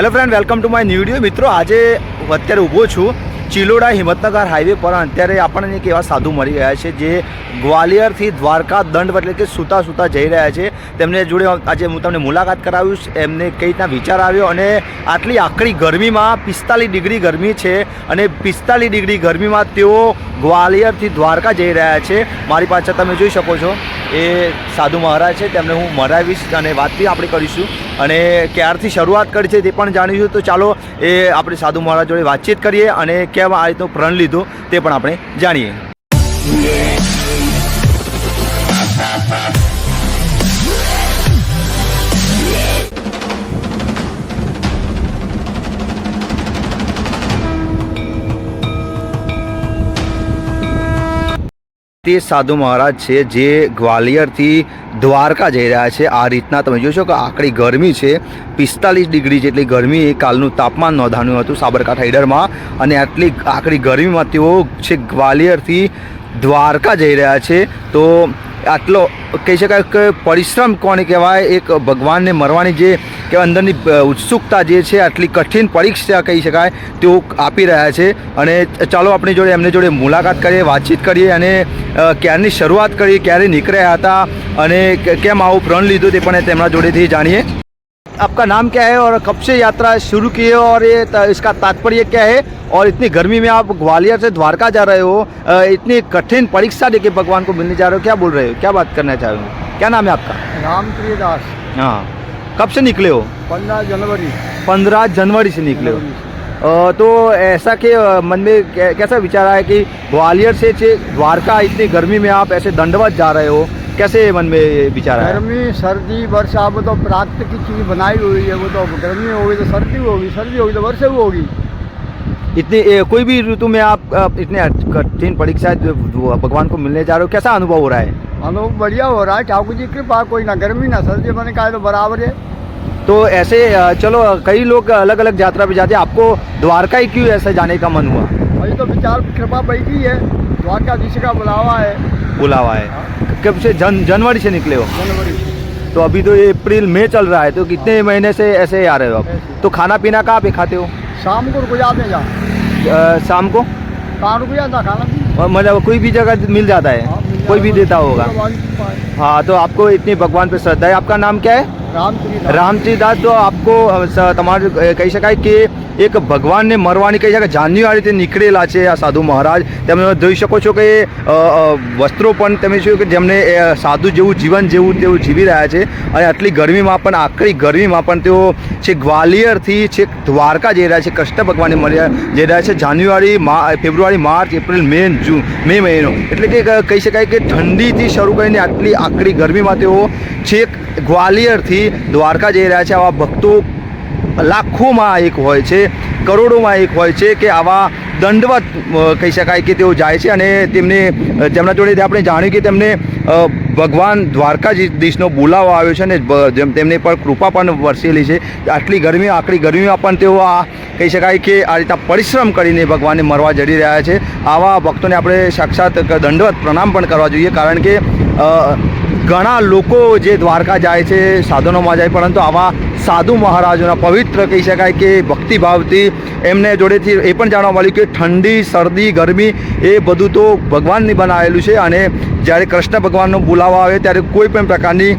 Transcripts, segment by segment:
Hello friend welcome to my new video મિત્રો આજે અત્યારે ઊભો છું ચિલોડા હિંમતનગર હાઈવે પર અત્યારે આપણને એક એવા સાધુ મળી ગયા છે જે ગ્વાલિયરથી દ્વારકા દંડ એટલે કે સૂતા સૂતા જઈ રહ્યા છે. તેમને જોડે આજે હું તમને મુલાકાત કરાવીશ. એમને કઈ રીતના વિચાર આવ્યો અને આટલી આકરી ગરમીમાં પિસ્તાલીસ ડિગ્રી ગરમી છે અને પિસ્તાલીસ ડિગ્રી ગરમીમાં તેઓ ગ્વાલિયરથી દ્વારકા જઈ રહ્યા છે. મારી પાછળ તમે જોઈ શકો છો, એ સાધુ મહારાજ છે. તેમને હું મરાવીશ અને વાત બી આપણે કરીશું અને ક્યારથી શરૂઆત કરી છે તે પણ જાણીશું. તો ચાલો એ આપણે સાધુ મહારાજ જોડે વાતચીત કરીએ અને કેમ આજનો પ્રણ લીધો તે પણ આપણે જાણીએ. તે સાધુ મહારાજ છે, જે ગ્વાલિયરથી દ્વારકા જઈ રહ્યા છે. આ રીતના તમે જોશો કે આકડી ગરમી છે. પિસ્તાલીસ ડિગ્રી જેટલી ગરમી કાલનું તાપમાન નોંધાણ્યું હતું સાબરકાંઠા ઈડરમાં અને આટલી આકડી ગરમીમાં તેઓ છે, ગ્વાલિયરથી દ્વારકા જઈ રહ્યા છે. તો આટલો કહી શકાય કે પરિશ્રમ કોને કહેવાય? એક ભગવાનને મરવાની જે કે અંદરની ઉત્સુકતા જે છે, આટલી કઠિન પરીક્ષા કહી શકાય, તેઓ આપી રહ્યા છે. અને ચાલો આપણી જોડે, એમની જોડે મુલાકાત કરીએ, વાતચીત કરીએ અને ક્યારની શરૂઆત કરી ક્યારે નીકળ્યા હતા અને કેમ આવું પ્રણ લીધું તે પણ તેમના જોડેથી જાણીએ. આપકા નામ ક્યાં હૈ? ઓર કબ યાત્રા શરૂ કી ઓર એ ઇસકા તાત્પર્ય ક્યાં હૈ? और इतनी गर्मी में आप ग्वालियर से द्वारका जा रहे हो इतनी कठिन परीक्षा देके भगवान को मिलने जा रहे हो क्या बोल रहे हो? क्या बात करना चाह रहे हो? क्या नाम है आपका? रामप्रिय दास हाँ। कब से निकले हो? पंद्रह जनवरी। पंद्रह जनवरी से निकले हो। तो ऐसा के मन में कैसा विचार आया कि ग्वालियर से द्वारका इतनी गर्मी में आप ऐसे दंडवत जा रहे हो? कैसे मन में विचार आया? गर्मी सर्दी वर्षा वो तो प्राकृतिक की चीज़ बनाई हुई है वो तो गर्मी होगी तो सर्दी होगी सर्दी होगी तो वर्षा होगी। इतनी कोई भी ऋतु में आप आप इतने कठिन परीक्षा जो- जो भगवान को मिलने जा रहे हो कैसा अनुभव हो रहा है? अनुभव बढ़िया हो रहा है ठाकुर जी कृपा कोई ना गर्मी ना सर्दी मैंने कहा है तो बराबर है। तो ऐसे चलो कई लोग अलग अलग यात्रा पे जाते हैं आपको द्वारका ही क्यों ऐसे जाने का मन हुआ? वही तो विचार कृपा बैठी है द्वारकाधीश का बुलावा है। बुलावा है। कब से? जन जनवरी से निकले हो? जनवरी तो अभी तो ये अप्रैल मई चल रहा है तो कितने महीने से ऐसे आ रहे हो आप? तो खाना पीना कहाँ पे खाते हो? शाम को रुक जाते हैं जहाँ। शाम को? कहाँ रुक जाता खाना मतलब कोई भी जगह मिल जाता है? हाँ, कोई भी देता होगा। हाँ तो आपको इतनी भगवान पे श्रद्धा है। आपका नाम क्या है? रामचरी दास। तो आपको तमाम कही सका कि કે એક ભગવાનને મરવાની કહી શકાય જાનની આ નીકળેલા છે આ સાધુ મહારાજ. તમે જોઈ શકો છો કે વસ્ત્રો પણ તમે જોયું કે જેમને સાધુ જેવું જીવન જેવું તેઓ જીવી રહ્યા છે. અને આટલી ગરમીમાં પણ, આકરી ગરમીમાં પણ તેઓ છે ગ્વાલિયરથી છેક દ્વારકા જઈ રહ્યા છે. કૃષ્ણ ભગવાનને મળ્યા, જઈ રહ્યા છે. જાન્યુઆરી, મા, ફેબ્રુઆરી, માર્ચ, એપ્રિલ, મે, જૂન, મે મહિનો. એટલે કે કહી શકાય કે ઠંડીથી શરૂ કરીને આટલી આકરી ગરમીમાં તેઓ છેક ગ્વાલિયરથી દ્વારકા જઈ રહ્યા છે. આવા ભક્તો લાખોમાં એક હોય છે, કરોડોમાં એક હોય છે કે આવા દંડવત કહી શકાય કે તેઓ જાય છે અને તેમને તેમના જોડે આપણે જાણ્યું કે તેમને ભગવાન દ્વારકાધીશનો બોલાવો આવ્યો છે અને તેમને પર કૃપા પણ વરસેલી છે. આટલી ગરમી આટલી ગરમીમાં પણ તેઓ આ, કહી શકાય કે આ રીતના પરિશ્રમ કરીને ભગવાનને મરવા જડી રહ્યા છે. આવા ભક્તોને આપણે સાક્ષાત દંડવત પ્રણામ પણ કરવા જોઈએ કારણ કે ઘણા લોકો જે દ્વારકા જાય છે, સાધનોમાં જાય, પરંતુ આવા સાધુ મહારાજોના પવિત્ર કહી શકાય કે ભક્તિભાવથી એમને જોડેથી એ પણ જાણવા મળ્યું કે ઠંડી, શરદી, ગરમી એ બધું તો ભગવાનની બનાવેલું છે અને જ્યારે કૃષ્ણ ભગવાનનો બોલાવા આવે ત્યારે કોઈ પણ પ્રકારની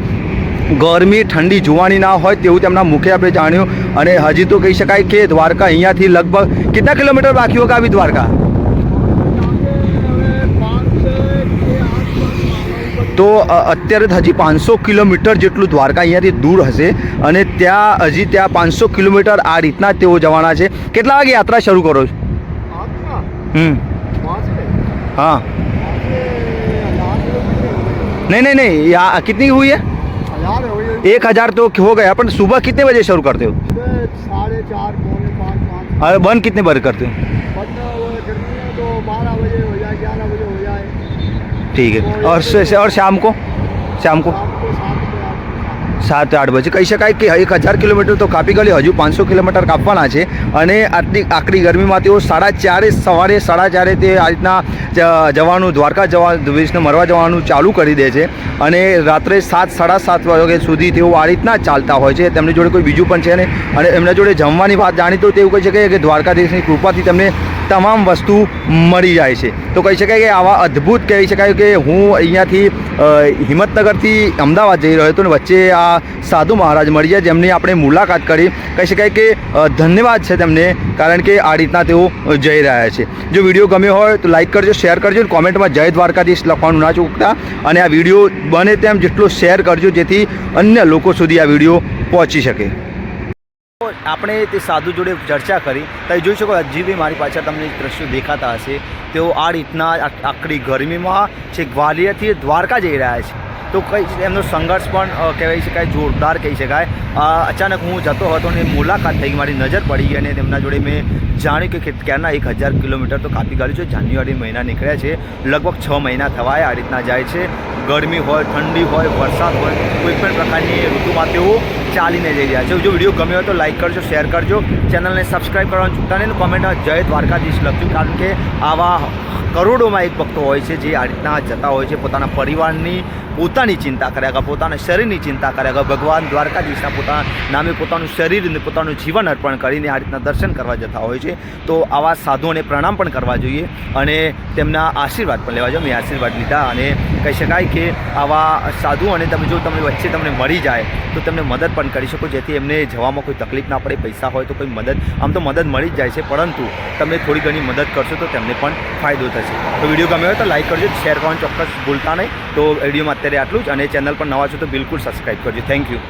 ગરમી, ઠંડી જોવાની ના હોય તેવું તેમના મુખે આપણે જાણ્યું. અને હજી તો કહી શકાય કે દ્વારકા અહીંયાથી લગભગ કેટલા કિલોમીટર બાકી હોય આવી દ્વારકા? તો અ, અત્યારે તો હજી પાંચસો કિલોમીટર જેટલું દ્વારકા અહીંયાથી દૂર હશે અને ત્યાં હજી ત્યાં પાંચસો કિલોમીટર આ રીતના જ તેઓ જવાના છે કેટલા વાગે યાત્રા શરૂ કરો છો હમ हाँ नहीं नहीं नहीं यहाँ कितनी हुई है एक हज़ार तो हो गया अपन सुबह कितने बजे शुरू करते हो साढ़े चार पौने पाँच पाँच और बंद कितने बजे करते हो ठीक है और से- और शाम को शाम को शाम को सात बजे आते हैं। સાત આઠ બજે કહી શકાય કે એક હજાર કિલોમીટર તો કાપી ગયેલી હજુ પાંચસો કિલોમીટર કાપવાના છે અને આટલી આકરી ગરમીમાં તેઓ સાડા ચારે સવારે સાડા ચારે તે આ રીતના જ- જવાનું દ્વારકા જવા વિષ્ણુ મરવા જવાનું ચાલુ કરી દે છે અને રાત્રે સાત સાડા સાત વાગ્યા સુધી તેઓ આ રીતના જ ચાલતા હોય છે તેમની જોડે કોઈ બીજું પણ છે ને અને એમના જોડે જમવાની વાત જાણી તો તેવું કહી શકાય કે દ્વારકાધીશની કૃપાથી તેમને તમામ વસ્તુ મળી જાય છે. તો કહી શકાય કે આવા અદ્ભુત કહી શકાય કે હું અહીંયાથી હિંમતનગરથી અમદાવાદ જઈ રહ્યો હતો ને વચ્ચે આ સાધુ મહારાજ મળી ગયા જેમની આપણે મુલાકાત કરી. કહી શકાય કે ધન્યવાદ છે તેમને કારણ કે આ રીતના તેઓ જઈ રહ્યા છે. જો વીડિયો ગમ્યો હોય તો લાઈક કરજો, શેર કરજો અને કોમેન્ટમાં જય દ્વારકાધીશ લખવાનું ના ચૂકતા. અને આ વીડિયો બને તેમ જેટલો શેર કરજો જેથી અન્ય લોકો સુધી આ વીડિયો પહોંચી શકે. આપણે તે સાધુ જોડે ચર્ચા કરી, તો જોઈ શકો હજી બી મારી પાછળ તમને દ્રશ્યો દેખાતા હશે. તેઓ આ રીતના આકડી ગરમીમાં છે ગ્વાલિયરથી દ્વારકા જઈ રહ્યા છે. તો કઈ એમનો સંઘર્ષ પણ કહેવાય શકાય, જોરદાર કહી શકાય. અચાનક હું જતો હતો અને મુલાકાત થઈ મારી નજર પડી અને તેમના જોડે મેં જાણ્યું કે- ક્યારના એક હજાર કિલોમીટર તો કાપી કાઢ્યું છે. જાન્યુઆરી મહિના નીકળ્યા છે. લગભગ છ મહિના થવાય આ રીતના જાય છે. ગરમી હોય, ઠંડી હોય, વરસાદ હોય, કોઈ પણ પ્રકારની ઋતુમાં તેઓ ચાલીને જઈ રહ્યા છે. જો વીડિયો ગમ્યો હોય તો લાઇક કરજો, શેર કરજો. ચેનલને સબસ્ક્રાઈબ કરવાનું ચૂકતા નહીં કોમેન્ટમાં જય દ્વારકાધીશ લખજો, કારણ કે આવા કરોડોમાં એક ભક્તો હોય છે જે આ રીતના જતા હોય છે. પોતાના પરિવારની પોતાની ચિંતા કર્યા વગર પોતાના શરીરની ચિંતા કર્યા વગર ભગવાન દ્વારકાધીશના પોતાના નામે પોતાનું શરીર અને પોતાનું જીવન અર્પણ કરીને આ રીતના દર્શન કરવા જતા હોય છે. તો આવા સાધુઓને પ્રણામ પણ કરવા જોઈએ અને તેમના આશીર્વાદ પણ લેવા જોઈએ. મેં આશીર્વાદ લીધા અને કહી શકાય કે આવા સાધુ અને તમે જો તમને વચ્ચે તમને મળી જાય, તો તમને મદદ પણ કરી શકો. જેથી એમને જવામાં કોઈ તકલીફ ના પડે, પૈસા હોય તો કોઈ મદદ, આમ તો મદદ મળી જ જાય છે. પરંતુ તમે થોડી ઘણી મદદ કરશો તો તેમને પણ ફાયદો થશે. તો વીડિયો ગમ્યો હોય તો લાઈક કરજો, શેર કરવાનું ચોક્કસ ભૂલતા નહીં. તો વિડીયોમાં અત્યારે આટલું જ અને ચેનલ પર નવા છો તો બિલકુલ સબસ્ક્રાઈબ કરજો. Thank you